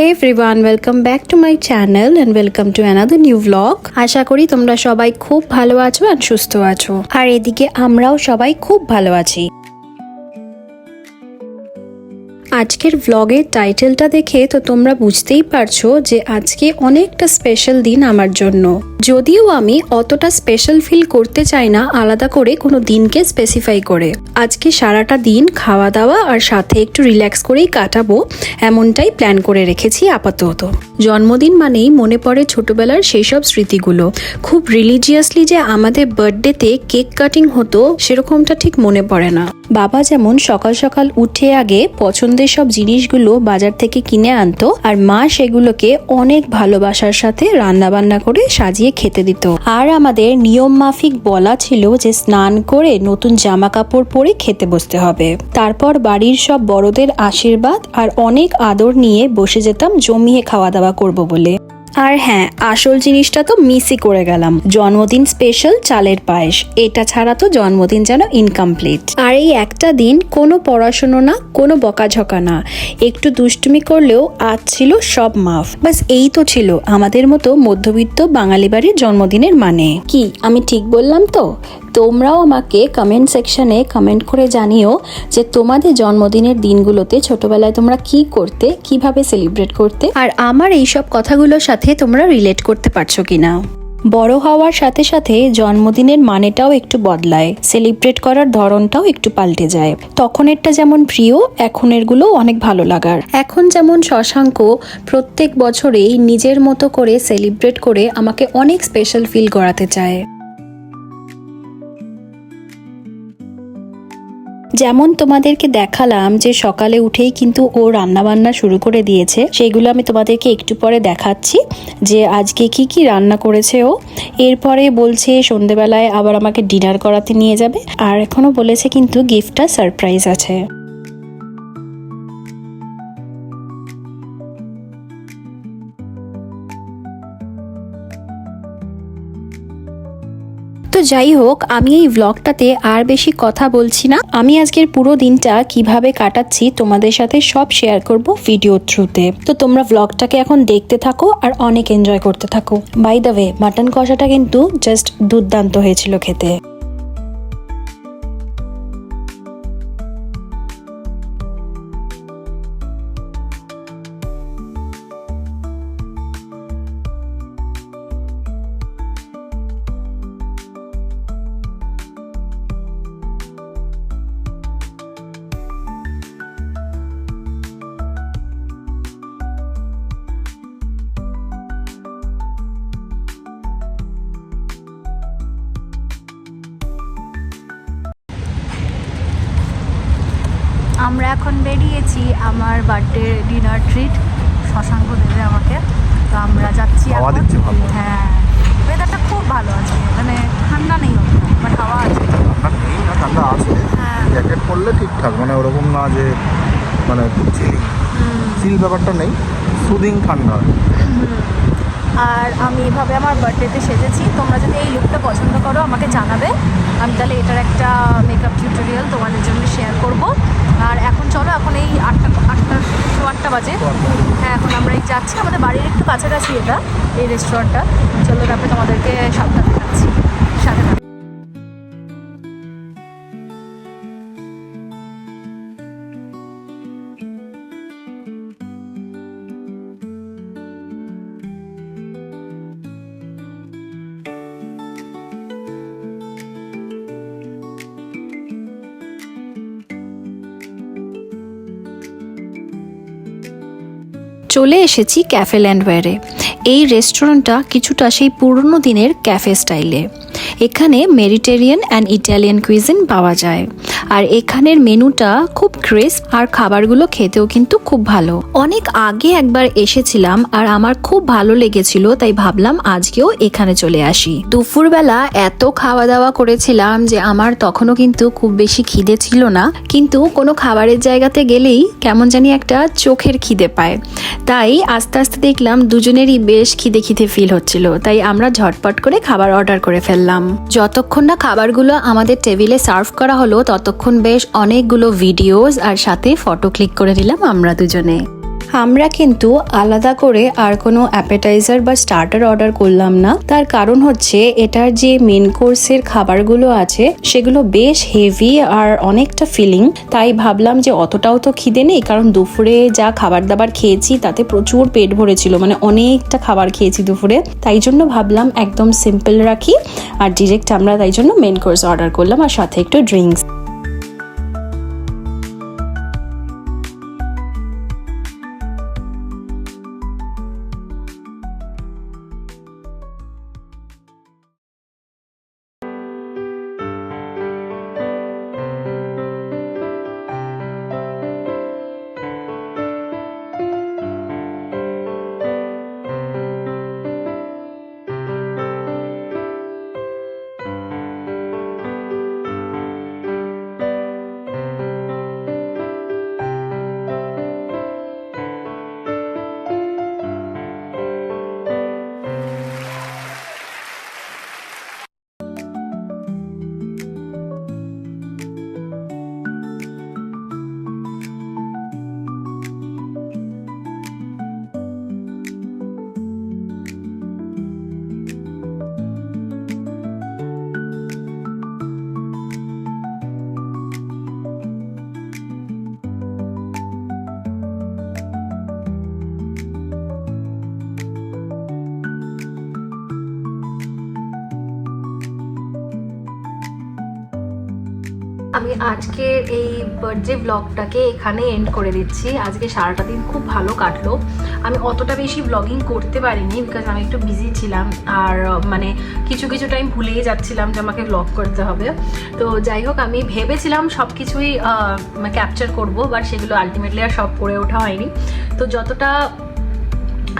Hey everyone welcome back to my channel and welcome to another new blog আশা করি তোমরা সবাই খুব ভালো আছো আর সুস্থ আছো। আর এদিকে আমরাও সবাই খুব ভালো আছি। আজকের ভ্লগের টাইটেলটা দেখে তো তোমরা বুঝতেই পারছ যে আজকে অনেকটা স্পেশাল দিন আমার জন্য। যদিও আমি অতটা স্পেশাল ফিল করতে চাই না আলাদা করে কোনো দিনকে স্পেসিফাই করে। আজকে সারাটা দিন খাওয়া দাওয়া আর সাথে একটু রিল্যাক্স করেই কাটাবো, এমনটাই প্ল্যান করে রেখেছি আপাতত। জন্মদিন মানেই মনে পড়ে ছোটবেলার সেই সব স্মৃতিগুলো। খুব রিলিজিয়াসলি যে আমাদের বার্থডেতে কেক কাটিং হতো, সেরকমটা ঠিক মনে পড়ে না। বাবা যেমন সকাল সকাল উঠে আগে পছন্দের সব জিনিসগুলো বাজার থেকে কিনে আনতো, আর মা সেগুলোকে অনেক ভালোবাসার সাথে রান্না বান্না করে সাজিয়ে খেতে দিত। আর আমাদের নিয়ম মাফিক বলা ছিল যে স্নান করে নতুন জামা কাপড় পরে খেতে বসতে হবে। তারপর বাড়ির সব বড়দের আশীর্বাদ আর অনেক আদর নিয়ে বসে যেতাম, জমিয়ে খাওয়া দাওয়া করব বলে। আর হ্যাঁ আসল জিনিসটা তো মিসই করে গেলাম। জন্মদিন স্পেশাল চালের পায়েস। এটা ছাড়া তো জন্মদিন যেন ইনকমপ্লিট আর এই একটা দিন কোনো পড়াশুনো না, কোনো বকাঝকা না। একটু দুষ্টুমি করলেও আজ ছিল সব মাফ। বাস এই তো ছিল আমাদের মতো মধ্যবিত্ত বাঙালি বাড়ির জন্মদিনের মানে। কি, আমি ঠিক বললাম তো? তোমরাও আমাকে কমেন্ট সেকশনে কমেন্ট করে জানিও যে তোমাদের জন্মদিনের দিনগুলোতে ছোটবেলায় তোমরা কি করতে, কীভাবে সেলিব্রেট করতে। আর আমার এই সব কথাগুলোর সাথে তোমরা রিলেট করতে পারছ কিনা। বড় হওয়ার সাথে সাথে জন্মদিনের মানেটাও একটু বদলায়। সেলিব্রেট করার ধরনটাও একটু পাল্টে যায়। তখনেরটা যেমন প্রিয় এখনেরগুলো অনেক ভালো লাগার। এখন যেমন শশাঙ্ক প্রত্যেক বছরেই নিজের মতো করে সেলিব্রেট করে আমাকে অনেক স্পেশাল ফিল করাতে চায়। যেমন তোমাদেরকে দেখালাম যে সকালে উঠেই কিন্তু ও রান্নাবান্না শুরু করে দিয়েছে, সেগুলো আমি তোমাদেরকে একটু পরে দেখাচ্ছি যে আজকে কি কি রান্না করেছে ও। এরপরে বলছে সন্ধেবেলায় আবার আমাকে ডিনার করাতে নিয়ে যাবে, আর এখনও বলেছে কিন্তু গিফটটা সারপ্রাইজ আছে। যাই হোক, আমি এই ব্লগটাতে আর বেশি কথা বলছি না। আমি আজকের পুরো দিনটা কীভাবে কাটাচ্ছি তোমাদের সাথে সব শেয়ার করব ভিডিও থ্রুতে তো। তোমরা ব্লগটাকে এখন দেখতে থাকো আর অনেক এনজয় করতে থাকো। বাই দ্য ওয়ে মাটন কষাটা কিন্তু জাস্ট দুর্দান্ত হয়েছিল খেতে। আমরা এখন বেরিয়েছি আমার বার্থডে ডিনার ট্রিট শশাঙ্ক দেবে আমাকে। তো আমরা যাচ্ছি। হ্যাঁ ওয়েদারটা খুব ভালো আছে মানে ঠান্ডা নেই বাট হাওয়া আছে। ঠান্ডা নেই না ঠান্ডা আছে। হ্যাঁ। জ্যাকেট পরলে ঠিকঠাক মানে ওরকম না যে মানে চিল ব্যাপারটা নেই সুদিং ঠান্ডা। আর আমি এভাবে আমার বার্থডেতে সেজেছি তোমরা যদি এই লুকটা পছন্দ করো আমাকে জানাবে। আমি তাহলে এটার একটা মেকআপ টিউটোরিয়াল তোমাদের জন্য শেয়ার করব। আর এখন এই আটটা আটটা সো আটটা বাজে। হ্যাঁ এখন আমরা এই যাচ্ছি। আমাদের বাড়ির একটু কাছাকাছি এটা, এই রেস্টুরেন্টটা চলো তারপরে তোমাদেরকে সাবধানে দেখাচ্ছি। সাথে চলে এসেছি ক্যাফে ল্যান্ডওয়্যারে এই রেস্টুরেন্টটা কিছুটা সেই পুরনো দিনের ক্যাফে স্টাইলে এখানে মেডিটেরিয়ান অ্যান্ড ইটালিয়ান কুইজিন পাওয়া যায়। আর এখানের মেনুটা খুব ক্রিস্প আর খাবারগুলো খেতেও কিন্তু খুব ভালো। অনেক আগে একবার এসেছিলাম আর আমার খুব ভালো লেগেছিল, তাই ভাবলাম আজকেও এখানে চলে আসি। দুপুরবেলা এত খাওয়া দাওয়া করেছিলাম যে আমার তখনও কিন্তু খুব বেশি খিদে ছিল না। কিন্তু কোনো খাবারের জায়গাতে গেলেই কেমন জানি একটা চোখের খিদে পায়। তাই আস্তে আস্তে দেখলাম দুজনেরই বেশ খিদে খিদে ফিল হচ্ছিল। তাই আমরা ঝটপট করে খাবার অর্ডার করে ফেললাম। যতক্ষণ না খাবারগুলো আমাদের টেবিলে সার্ভ করা হলো, ততক্ষণ বেশ অনেকগুলো ভিডিওস আর সাথে ফটো ক্লিক করে নিলাম আমরা দুজনে। আমরা কিন্তু আলাদা করে আর কোনো অ্যাপেটাইজার বা স্টার্টার অর্ডার করলাম না। তার কারণ হচ্ছে এটার যে মেন কোর্সের খাবারগুলো আছে, সেগুলো বেশ হেভি আর অনেকটা ফিলিং তাই ভাবলাম যে অতটাও তো খিদে নেই, কারণ দুপুরে যা খাবার দাবার খেয়েছি, তাতে প্রচুর পেট ভরেছিল মানে অনেকটা খাবার খেয়েছি দুপুরে। তাই জন্য ভাবলাম একদম সিম্পল রাখি, আর ডিরেক্ট আমরা তাই জন্য মেন কোর্স অর্ডার করলাম, আর সাথে একটু ড্রিঙ্কস আমি আজকে এই বার্থডে ব্লগটাকে এখানে এন্ড করে দিচ্ছি। আজকে সারাটা দিন খুব ভালো কাটলো। আমি অতটা বেশি ব্লগিং করতে পারিনি বিকজ আমি একটু বিজি ছিলাম। আর মানে কিছু কিছু টাইম ভুলেই যাচ্ছিলাম যে আমাকে ব্লগ করতে হবে। তো যাই হোক, আমি ভেবেছিলাম সব কিছুই ক্যাপচার করব বাট সেগুলো আলটিমেটলি আর সব করে ওঠা হয়নি। তো যতটা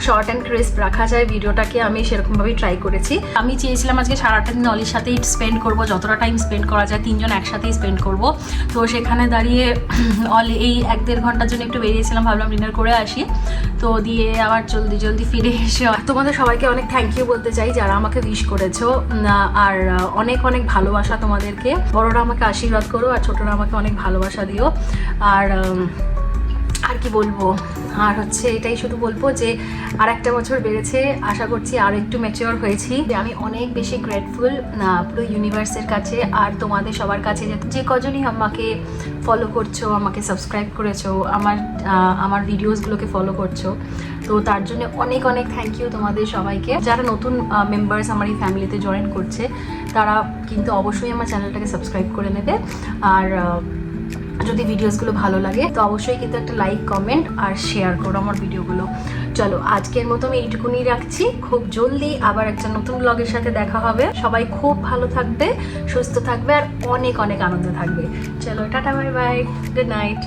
শর্ট অ্যান্ড ক্রিস্প রাখা যায়, ভিডিওটাকে আমি সেরকমভাবেই ট্রাই করেছি। আমি চেয়েছিলাম আজকে সারাটা দিন অলির সাথেই স্পেন্ড করব, যতটা টাইম স্পেন্ড করা যায়, তিনজন একসাথেই স্পেন্ড করব। তো সেখানে দাঁড়িয়ে অলি এই এক দেড় ঘণ্টার জন্য একটু বেরিয়েছিলাম, ভাবলাম ডিনার করে আসি। তো দিয়ে আবার জলদি জলদি ফিরে এসে তোমাদের সবাইকে অনেক থ্যাংক ইউ বলতে চাই, যারা আমাকে উইশ করেছ আর অনেক অনেক ভালোবাসা তোমাদেরকে। বড়রা আমাকে আশীর্বাদ করো, আর ছোটরা আমাকে অনেক ভালোবাসা দিও। আর কি বলব? আর হচ্ছে এটাই শুধু বলব যে আর একটা বছর বেড়েছে, আশা করছি আর একটু ম্যাচিওর হয়েছি। আমি অনেক বেশি গ্রেটফুল পুরো ইউনিভার্সের কাছে আর তোমাদের সবার কাছে যে কজনই আমাকে ফলো করছ, আমাকে সাবস্ক্রাইব করেছ, আমার আমার ভিডিওসগুলোকে ফলো করছ, তো তার জন্য অনেক অনেক থ্যাংক ইউ তোমাদের সবাইকে। যারা নতুন মেম্বার্স আমার এই ফ্যামিলিতে জয়েন করছে, তারা কিন্তু অবশ্যই আমার চ্যানেলটাকে সাবস্ক্রাইব করে নেবে। আর যদি ভিডিওসগুলো ভালো লাগে, তো অবশ্যই কিন্তু একটা লাইক কমেন্ট আর শেয়ার করো আমার ভিডিওগুলো। চলো, আজকের মতো আমি এইটুকুনি রাখছি। খুব জলদি আবার একটা নতুন ব্লগের সাথে দেখা হবে। সবাই খুব ভালো থাকবে, সুস্থ থাকবে আর অনেক অনেক আনন্দ থাকবে। চলো, ta-ta bye bye good night